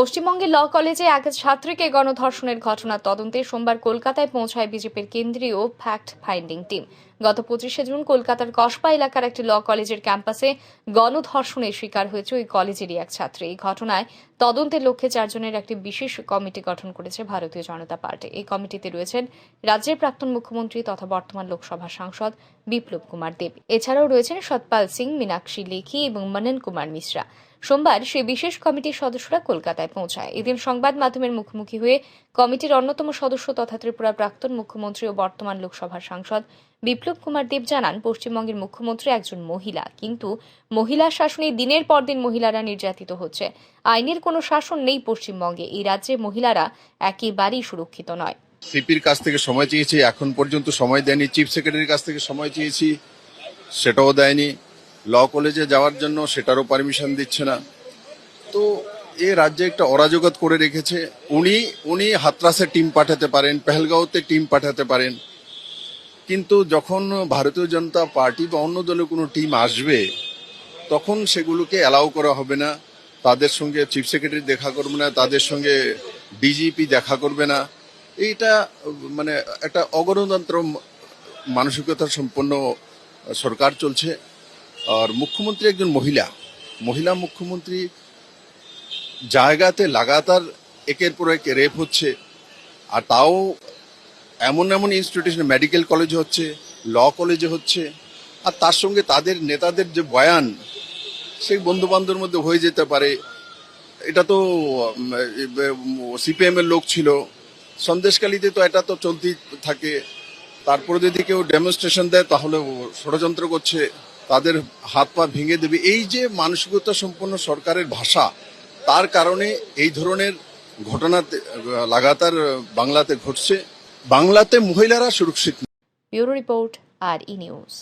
পশ্চিমবঙ্গের ল কলেজে এক ছাত্রীকে গণধর্ষণের ঘটনার তদন্তে সোমবার কলকাতায় পৌঁছায় বিজেপির কেন্দ্রীয় ফ্যাক্ট ফাইন্ডিং টিম। গত পঁচিশে জুন কলকাতার কসবা এলাকার একটি ল কলেজের ক্যাম্পাসে গণধর্ষণের শিকার হয়েছে ওই কলেজেরই এক ছাত্রী। এই ঘটনায় তদন্তের লক্ষ্যে চারজনের একটি বিশেষ কমিটি গঠন করেছে ভারতীয় জনতা পার্টি। এই কমিটিতে রয়েছেন রাজ্যের প্রাক্তন মুখ্যমন্ত্রী তথা বর্তমান লোকসভা সাংসদ বিপ্লব কুমার দেব। এছাড়াও রয়েছেন সতপাল সিং, মীনাক্ষী লেখি এবং মনন কুমার মিশ্রা। সোমবার সেই বিশেষ কমিটির সদস্যরা কলকাতায় পৌঁছায়। এদিন সংবাদ মাধ্যমের মুখোমুখি হয়ে কমিটির অন্যতম সদস্য তথা ত্রিপুরার প্রাক্তন মুখ্যমন্ত্রী ও বর্তমান লোকসভার সাংসদ বিপ্লব কুমার দেব জানান, পশ্চিমবঙ্গের মুখ্যমন্ত্রী একজন মহিলা। কিন্তু মহিলা শাসনে দিনের পর দিন মহিলারা নির্যাতিত হচ্ছে। আইনের কোনো শাসন নেই পশ্চিমবঙ্গে। এই রাজ্যে মহিলারা একেবারেই সুরক্ষিত নয়। সিপির কাছ থেকে সময় চেয়েছি, এখন পর্যন্ত সময় দেয়নি। চিফ সেক্রেটারির কাছ থেকে সময় চেয়েছি, সেটাও দেয়নি। ল কলেজে যাওয়ার জন্য সেটারও পারমিশন দিচ্ছে না। তো এ রাজ্যে একটা অরাজকত করে রেখেছে। উনি উনি হাতরাসে টিম পাঠাতে পারেন, পেহেলগাঁওতে টিম পাঠাতে পারেন। কিন্তু যখন ভারতীয় জনতা পার্টি বা অন্য দলের কোনো টিম আসবে, তখন সেগুলোকে অ্যালাউ করা হবে না। তাদের সঙ্গে চিফ সেক্রেটারি দেখা করবে না, তাদের সঙ্গে ডিজিপি দেখা করবে না। এইটা মানে একটা অগণতন্ত্র মানসিকতা সম্পন্ন সরকার চলছে। আর মুখ্যমন্ত্রী একজন মহিলা। মহিলা মুখ্যমন্ত্রী জায়গাতে লাগাতার একের পর এক রেপ হচ্ছে, আর তাও এমন এমন ইনস্টিটিউশন মেডিকেল কলেজে হচ্ছে ল কলেজে হচ্ছে, আর তার সঙ্গে তাদের নেতাদের যে বয়ান, সেই বন্ধু বান্ধবের মধ্যে হয়ে যেতে পারে। এটা তো সিপিএম এর লোক ছিল। সন্দেশকালীতে তো এটা তো চলতেই থাকে। তারপরে যদি কেউ ডেমনস্ট্রেশন দেয়, তাহলে ষড়যন্ত্র করছে। তাদের হাত পা ভেঙে দেবে। এই যে মানসিকতা সম্পন্ন সরকারের ভাষা, তার কারণে এই ধরনের ঘটনা লাগাতার বাংলাতে ঘটছে। বাংলাতে মহিলারা সুরক্ষিত। ব্যুরো রিপোর্ট আর ই নিউজ।